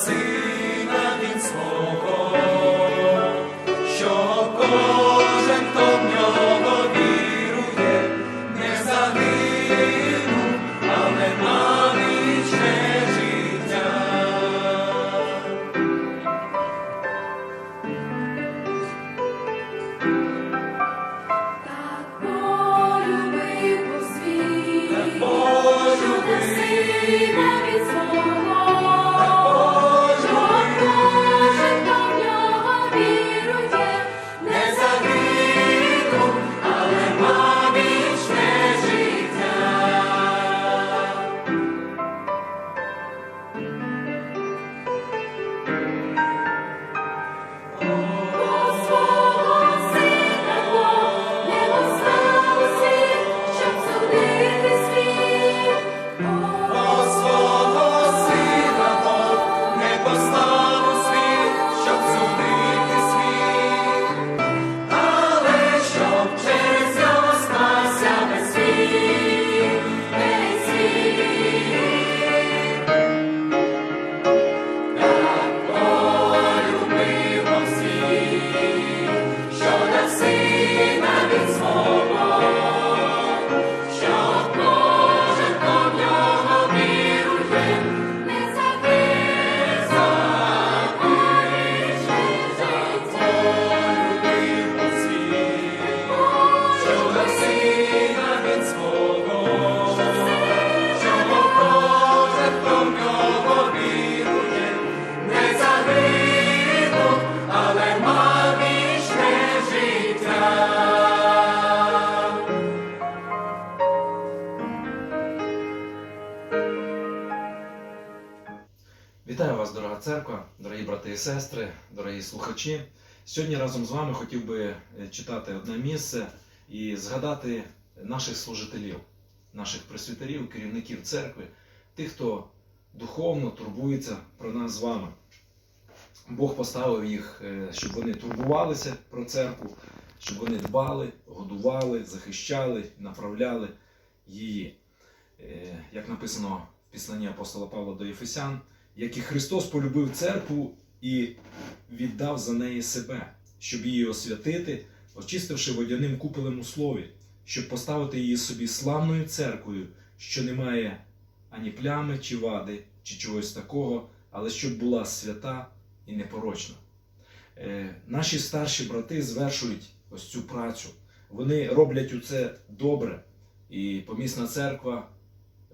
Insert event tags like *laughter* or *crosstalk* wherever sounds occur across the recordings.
see. Вітаю вас, дорога церква, дорогі брати і сестри, дорогі слухачі. Сьогодні разом з вами хотів би е, читати одне місце і згадати наших служителів, наших пресвітерів, керівників церкви, тих, хто духовно турбується про нас з вами. Бог поставив їх, е, щоб вони турбувалися про церкву, щоб вони дбали, годували, захищали, направляли її. Е, Як написано в післанні апостола Павла до Єфесян, як і Христос полюбив церкву і віддав за неї себе, щоб її освятити, очистивши водяним купелем у слові, щоб поставити її собі славною церквою, що не має ані плями чи вади, чи чогось такого, але щоб була свята і непорочна. Е, Наші старші брати звершують ось цю працю. Вони роблять у це добре. І помісна церква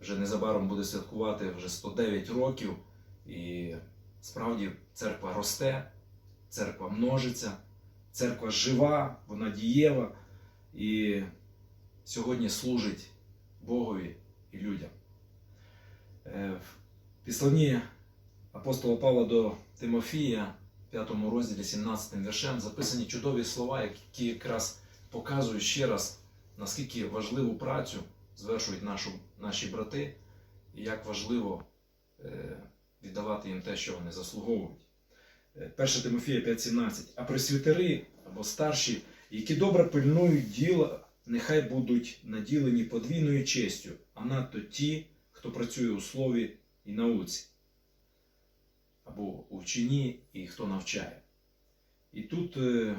вже незабаром буде святкувати вже 109 років. І справді церква росте, церква множиться, церква жива, вона дієва і сьогодні служить Богові і людям. Е, В післанні апостола Павла до Тимофія, 5 розділі 17 віршем, записані чудові слова, які якраз показують ще раз, наскільки важливу працю звершують нашу, наші брати, і як важливо е, віддавати їм те, що вони заслуговують. Е, 1 Тимофія 5,17. А пресвітери або старші, які добре пильнують діла, нехай будуть наділені подвійною честю, а надто ті, хто працює у слові і науці, або у вчині і хто навчає. І тут е,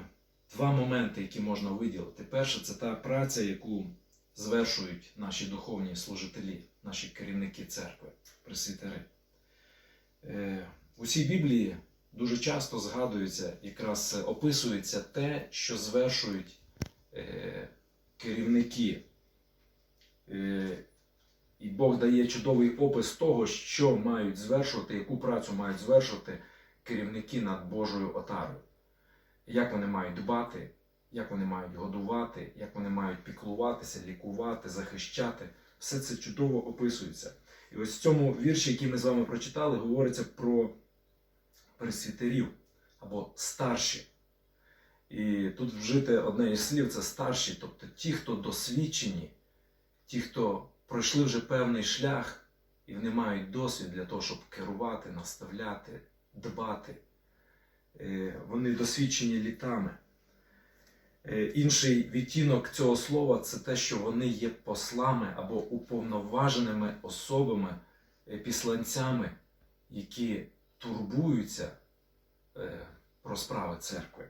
два моменти, які можна виділити. Перше, це та праця, яку звершують наші духовні служителі, наші керівники церкви, пресвітери. Е, У цій Біблії дуже часто згадується, якраз описується те, що звершують е, керівники. Е, І Бог дає чудовий опис того, що мають звершувати, яку працю мають звершувати керівники над Божою отарою. Як вони мають дбати, як вони мають годувати, як вони мають піклуватися, лікувати, захищати. Все це чудово описується. І ось в цьому вірші, який ми з вами прочитали, говориться про пресвітерів або старші. І тут вжите одне із слів це старші, тобто ті, хто досвідчені, ті, хто пройшли вже певний шлях, і вони мають досвід для того, щоб керувати, наставляти, дбати. Е, Вони досвідчені літами. Е, Інший відтінок цього слова це те, що вони є послами або уповноваженими особами, е, післанцями, які турбуються е, про справи церкви.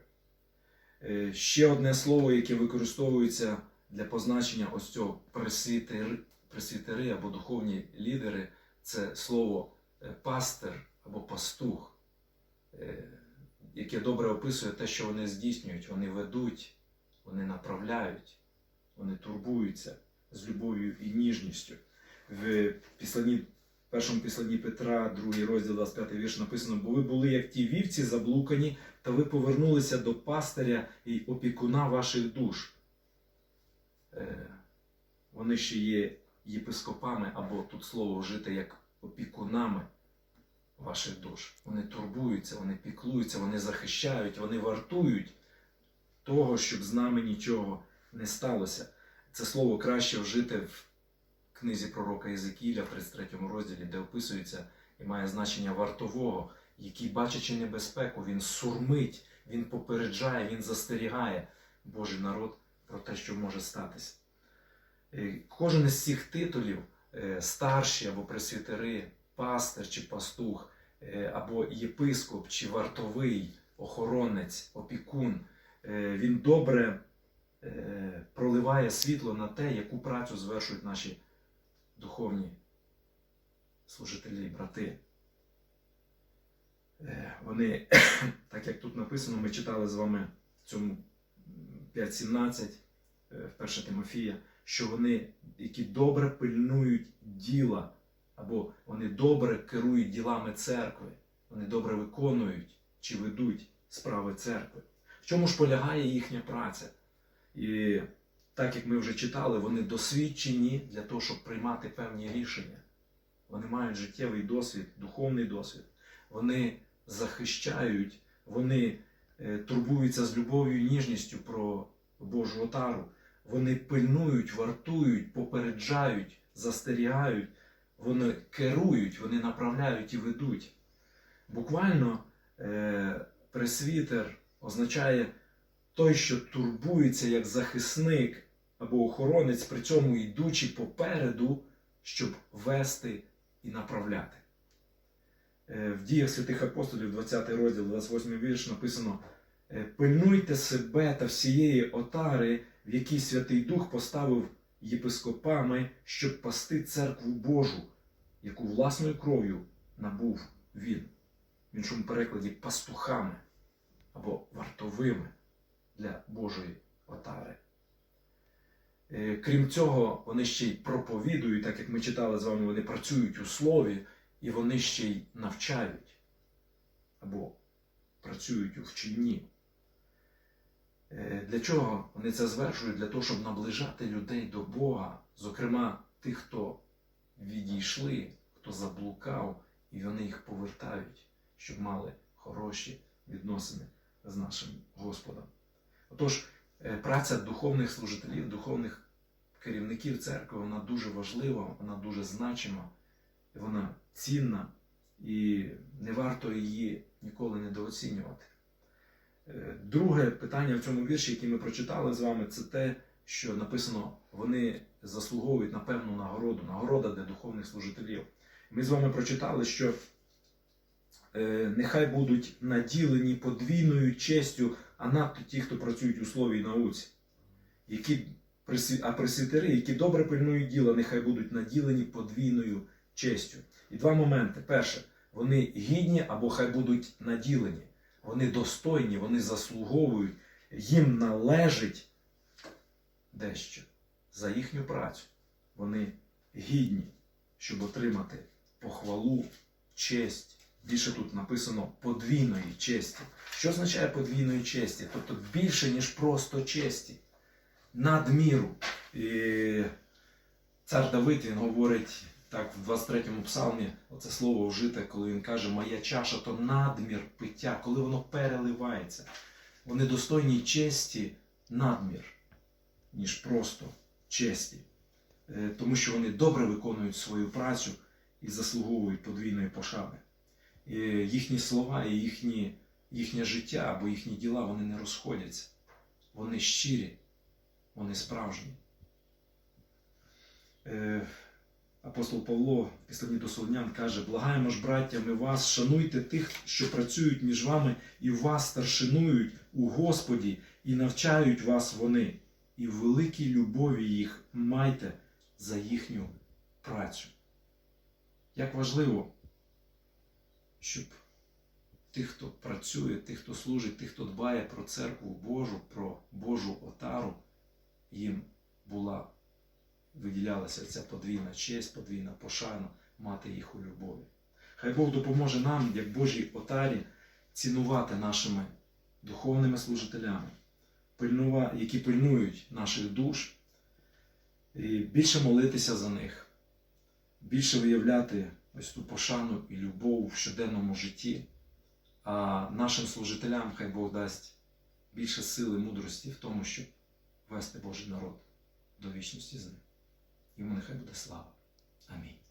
Ще одне слово, яке використовується для позначення ось цього пресвітери, пресвітери або духовні лідери, це слово пастир або пастух, яке добре описує те, що вони здійснюють. Вони ведуть, вони направляють, вони турбуються з любов'ю і ніжністю. В післанні, першому післанні Петра, другий розділ 25 вірш написано: бо ви були як ті вівці заблукані, та ви повернулися до пастиря і опікуна ваших душ. Е, Вони ще є єпископами, або тут слово вжите як опікунами ваших душ. Вони турбуються, вони піклуються, вони захищають, вони вартують того, щоб з нами нічого не сталося. Це слово краще вжите в книзі пророка Єзекіля в 33 розділі, де описується і має значення вартового, який, бачачи небезпеку, він сурмить, він попереджає, він застерігає Божий народ про те, що може статися. Е, Кожен із цих титулів, е, старші або пресвітери, пастир чи пастух, е, або єпископ чи вартовий, охоронець, опікун, він добре е, проливає світло на те, яку працю звершують наші духовні служителі і брати. Е, Вони, *clears throat* так як тут написано, ми читали з вами в цьому 5.17 е, в 1 Тимофія, що вони, які добре пильнують діла, або вони добре керують ділами церкви, вони добре виконують чи ведуть справи церкви. Чому ж полягає їхня праця? І так як ми вже читали, вони досвідчені для того, щоб приймати певні рішення. Вони мають життєвий досвід, духовний досвід. Вони захищають, вони е, турбуються з любов'ю і ніжністю про Божу отару. Вони пильнують, вартують, попереджають, застерігають, вони керують, вони направляють і ведуть. Буквально е, пресвітер означає той, що турбується як захисник або охоронець, при цьому йдучи попереду, щоб вести і направляти. Е, В діях святих апостолів, 20 розділ, 28 вірш, написано: е, Пильнуйте себе та всієї отари, в якій Святий Дух поставив єпископами, щоб пасти церкву Божу, яку власною кров'ю набув він. В іншому перекладі пастухами або вартовими для Божої отари. Е, Крім цього, вони ще й проповідують, так як ми читали з вами, вони працюють у слові, і вони ще й навчають або працюють у вченні. Е, Для чого вони це звершують? Для того, щоб наближати людей до Бога, зокрема тих, хто відійшли, хто заблукав, і вони їх повертають, щоб мали хороші відносини з нашим Господом. Отож, е, праця духовних служителів, духовних керівників церкви, вона дуже важлива, вона дуже значима, вона цінна, і не варто її ніколи недооцінювати. Е, Друге питання в цьому вірші, який ми прочитали з вами, це те, що написано, вони заслуговують на певну нагороду, нагорода для духовних служителів. Ми з вами прочитали, що нехай будуть наділені подвійною честю, а надто ті, хто працюють у слові і науці. Які, а пресвітери, які добре пильнують діла, нехай будуть наділені подвійною честю. І два моменти. Перше, вони гідні або хай будуть наділені. Вони достойні, вони заслуговують, їм належить дещо за їхню працю. Вони гідні, щоб отримати похвалу, честь. Більше тут написано подвійної честі. Що означає подвійної честі? Тобто більше, ніж просто честі. Надміру. І цар Давид він говорить так в 23-му псалмі, оце слово вжите, коли він каже, моя чаша то надмір пиття, коли воно переливається. Вони достойні честі надмір, ніж просто честі. Е, Тому що вони добре виконують свою працю і заслуговують подвійної пошани. І їхні слова і їхні, їхнє життя або їхні діла вони не розходяться. Вони щирі, вони справжні. Е, апостол Павло Післанні до Солонян каже: Благаємо ж, браттями вас, шануйте тих, що працюють між вами, і вас старшинують у Господі, і навчають вас вони, і в великій любові їх майте за їхню працю. Як важливо, щоб тих, хто працює, тих, хто служить, тих, хто дбає про церкву Божу, про Божу отару, їм була виділялася ця подвійна честь, подвійна пошана, мати їх у любові. Хай Бог допоможе нам, як Божій отарі, цінувати нашими духовними служителями, які пильнують наших душ, і більше молитися за них, більше виявляти ось ту пошану і любов в щоденному житті, а нашим служителям хай Бог дасть більше сили, мудрості в тому, щоб вести Божий народ до вічності з ним. Йому нехай буде слава. Амінь.